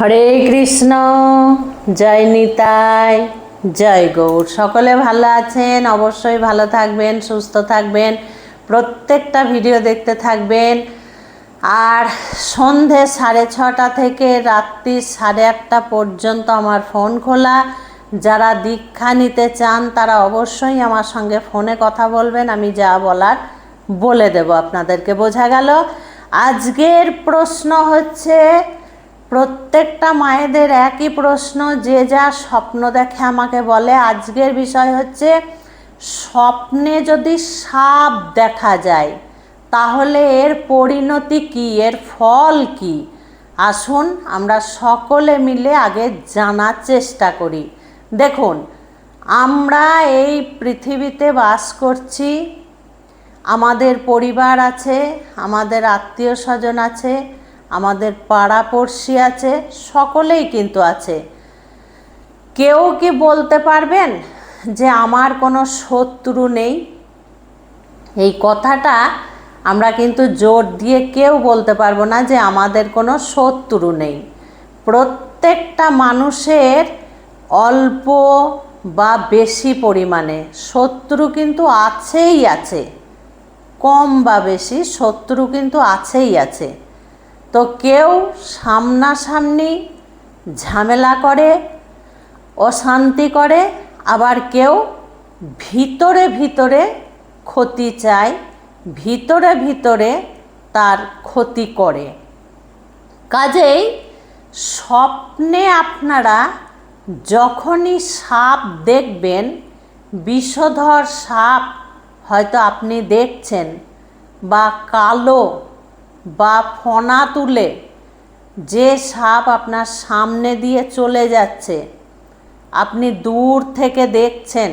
হরে কৃষ্ণ, জয় নিতাই, জয় গৌর। সকলে ভালো আছেন, অবশ্যই ভালো থাকবেন, সুস্থ থাকবেন, প্রত্যেকটা ভিডিও দেখতে থাকবেন। আর সন্ধে সাড়ে ছটা থেকে রাত্রি সাড়ে আটটা পর্যন্ত আমার ফোন খোলা। যারা দীক্ষা নিতে চান, তারা অবশ্যই আমার সঙ্গে ফোনে কথা বলবেন, আমি যা বলার বলে দেব। আপনাদেরকে বোঝা গেল। আজকের প্রশ্ন হচ্ছে প্রত্যেকটা মায়েদের একই প্রশ্ন, যে যা স্বপ্ন দেখে আমাকে বলে। আজকের বিষয় হচ্ছে, স্বপ্নে যদি সাপ দেখা যায়, তাহলে এর পরিণতি কি? এর ফল কি? আসুন, আমরা সকলে মিলে আগে জানার চেষ্টা করি। দেখুন, আমরা এই পৃথিবীতে বাস করছি, আমাদের পরিবার আছে, আমাদের আত্মীয় স্বজন আছে আমাদের পাড়াপড়শি আছে, সকলেই কিন্তু আছে। কেউ কি বলতে পারবেন যে আমার কোনো শত্রু নেই? এই কথাটা আমরা কিন্তু জোর দিয়ে কেউ বলতে পারব না যে আমাদের কোনো শত্রু নেই। প্রত্যেকটা মানুষের অল্প বা বেশি পরিমাণে শত্রু কিন্তু আছেই আছে। কম বা বেশি শত্রু কিন্তু আছেই আছে। তো কেউ সামনাসামনি ঝামেলা করে, অশান্তি করে, আবার কেউ ভিতরে ভিতরে ক্ষতি চায়, ভিতরে ভিতরে তার ক্ষতি করে। কাজেই স্বপ্নে আপনারা যখনই সাপ দেখবেন, বিষধর সাপ হয়তো আপনি দেখছেন, বা কালো বা ফনা তুলে যে সাপ আপনার সামনে দিয়ে চলে যাচ্ছে, আপনি দূর থেকে দেখছেন,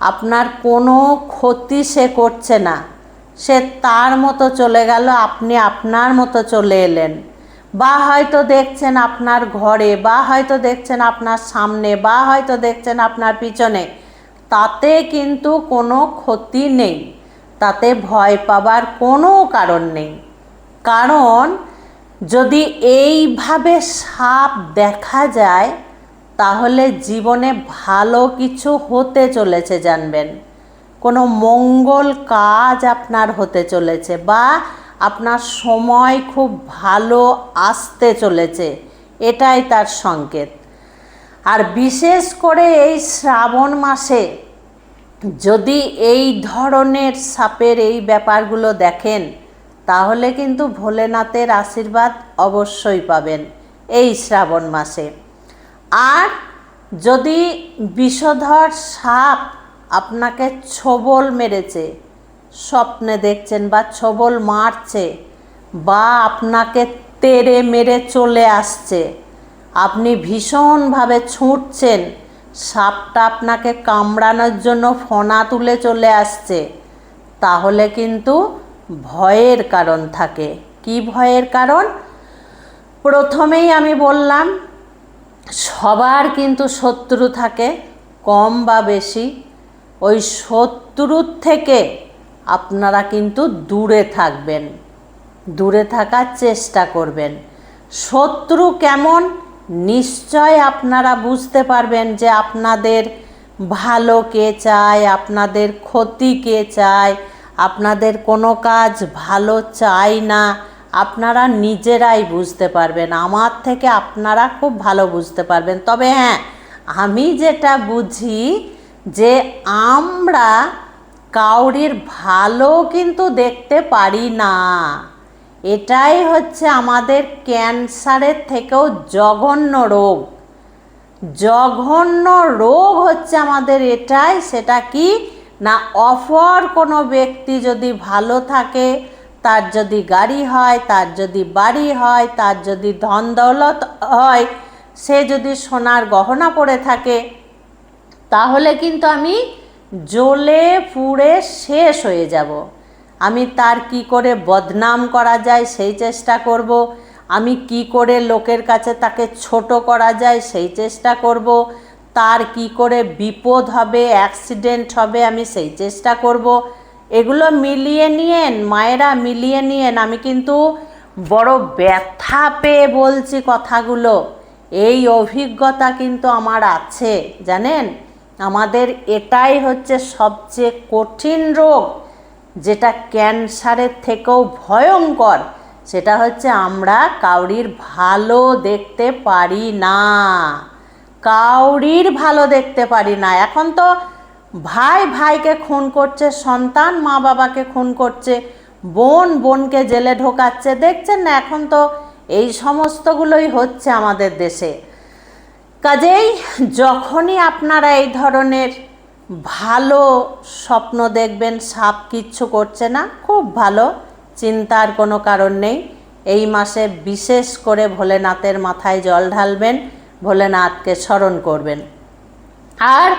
আপনার কোনো ক্ষতি সে করছে না। সে তার মতো চলে গেল, আপনি আপনার মতো চলে এলেন। বা হয়তো দেখছেন আপনার ঘরে, বা হয়তো দেখছেন আপনার সামনে, বা হয়তো দেখছেন আপনার পিছনে। তাতে কিন্তু কোনো ক্ষতি নেই, তাতে ভয় পাবার কোনো কারণ নেই। কারণ যদি এইভাবে সাপ দেখা যায়, তাহলে জীবনে ভালো কিছু হতে চলেছে, জানবেন। কোনো মঙ্গল কাজ আপনার হতে চলেছে বা আপনার সময় খুব ভালো আসতে চলেছে, এটাই তার সংকেত। আর বিশেষ করে এই শ্রাবণ মাসে যদি এই ধরনের সাপের এই ব্যাপারগুলো দেখেন তাহলে কিন্তু ভোলেনাথের আশীর্বাদ অবশ্যই পাবেন এই শ্রাবণ মাসে। আর যদি বিষধর সাপ আপনাকে ছোবল মেরেছে, স্বপ্নে দেখছেন বা ছোবল মারছে বা আপনাকে তেড়ে মেরে চলে আসছে, আপনি ভীষণভাবে ছুটছেন, সাপটা আপনাকে কামড়ানোর জন্য ফোনা তুলে চলে আসছে, তাহলে কিন্তু ভয়ের কারণ থাকে। কি ভয়ের কারণ? প্রথমেই আমি বললাম, সবার কিন্তু শত্রু থাকে, কম বা বেশি। ওই শত্রুর থেকে আপনারা কিন্তু দূরে থাকবেন, দূরে থাকার চেষ্টা করবেন। শত্রু কেমন? নিশ্চয় আপনারা বুঝতে পারবেন যে আপনাদের ভালো কে চায়, আপনাদের ক্ষতি কে চায় আপনাদের কোনো কাজ ভালো চাই না, আপনারা নিজেরাই বুঝতে পারবেন। আমার থেকে আপনারা খুব ভালো বুঝতে পারবেন। তবে হ্যাঁ আমি যেটা বুঝি যে আমরা কাউরির ভালো কিন্তু দেখতে পারি না। এটাই হচ্ছে আমাদের ক্যান্সারের থেকেও জঘন্য রোগ। জঘন্য রোগ হচ্ছে আমাদের এটাই, সেটা কি? না অফর কোনো ব্যক্তি যদি ভালো থাকে, তার যদি গাড়ি হয়, তার যদি বাড়ি হয়, তার যদি ধন দৌলত হয়, সে যদি সোনার গহনা পরে থাকে, তাহলে কিন্তু আমি জ্বলে পুড়ে শেষ হয়ে যাব। আমি তার কি করে বদনাম করা যায় সেই চেষ্টা করব। আমি কি করে লোকের কাছে তাকে ছোট করা যায় সেই চেষ্টা করব। তার কি করে বিপদ হবে অ্যাক্সিডেন্ট হবে, আমি সেই চেষ্টা করব। এগুলো মিলিয়ে নিয়েন, মায়েরা মিলিয়ে নিয়েন। আমি কিন্তু বড় ব্যথা পেয়ে বলছি কথাগুলো। এই অভিজ্ঞতা কিন্তু আমার আছে, জানেন? আমাদের এটাই হচ্ছে সবচেয়ে কঠিন রোগ, যেটা ক্যান্সারের থেকেও ভয়ঙ্কর। সেটা হচ্ছে আমরা কাউরির ভালো দেখতে পারি না। কাউরির ভালো দেখতে পারি না। এখন তো ভাই ভাইকে খুন করছে, সন্তান মা বাবাকে খুন করছে, বোন বোনকে জেলে ঢোকাচ্ছে। দেখছেন না, এখন তো এই সমস্তগুলোই হচ্ছে আমাদের দেশে। কাজেই যখনই আপনারা এই ধরনের ভালো স্বপ্ন দেখবেন, সাপ কিচ্ছু করছে না, খুব ভালো, চিন্তার কোনো কারণ নেই। এই মাসে বিশেষ করে ভোলেনাথের মাথায় জল ঢালবেন। ভোলেনাথকে স্মরণ করবেন। আর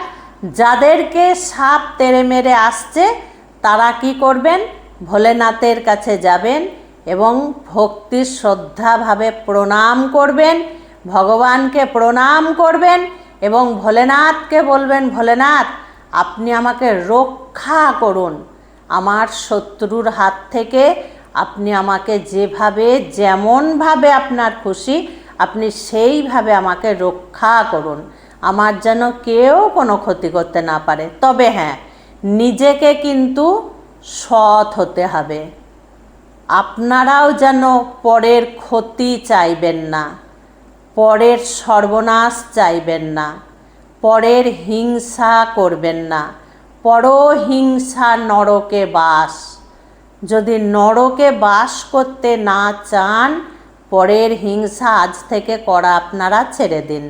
যাদেরকে সাপ তেড়ে মেরে আসছে, তারা কি করবেন? ভোলেনাথের কাছে যাবেন এবং ভক্তি শ্রদ্ধাভাবে প্রণাম করবেন, ভগবানকে প্রণাম করবেন এবং ভোলেনাথকে বলবেন, ভোলেনাথ, আপনি আমাকে রক্ষা করুন। আমার শত্রুর হাত থেকে আপনি আমাকে যেভাবে, যেমনভাবে আপনার খুশি আপনি সেইভাবে আমাকে রক্ষা করুন। আমার যেন কেউ কোনো ক্ষতি করতে না পারে। তবে হ্যাঁ নিজেকে কিন্তু সৎ হতে হবে। আপনারাও যেন পরের ক্ষতি চাইবেন না, পরের সর্বনাশ চাইবেন না, পরের হিংসা করবেন না। পরহিংসা নরকে বাস। যদি নরকে বাস করতে না চান পরের হিংসা আজ থেকে করা আপনারা ছেড়ে দিন।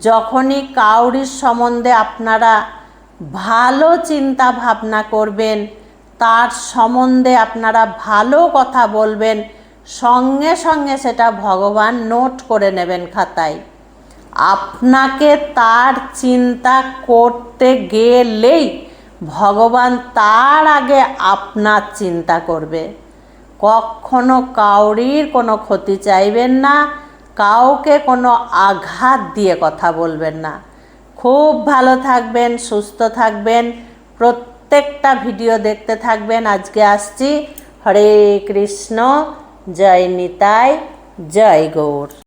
যখনই কাউরির সম্বন্ধে আপনারা ভালো চিন্তা ভাবনা করবেন, তার সম্বন্ধে আপনারা ভালো কথা বলবেন, সঙ্গে সঙ্গে সেটা ভগবান নোট করে নেবেন খাতায়। আপনাকে তার চিন্তা করতে গেলেই ভগবান তার আগে আপনার চিন্তা করবে। কখনো কাউরির কোনো ক্ষতি চাইবেন না, কাউকে কোনো আঘাত দিয়ে কথা বলবেন না। খুব ভালো থাকবেন, সুস্থ থাকবেন, প্রত্যেকটা ভিডিও দেখতে থাকবেন। আজকে আসছি। হরে কৃষ্ণ, জয় নিতাই, জয় গৌর।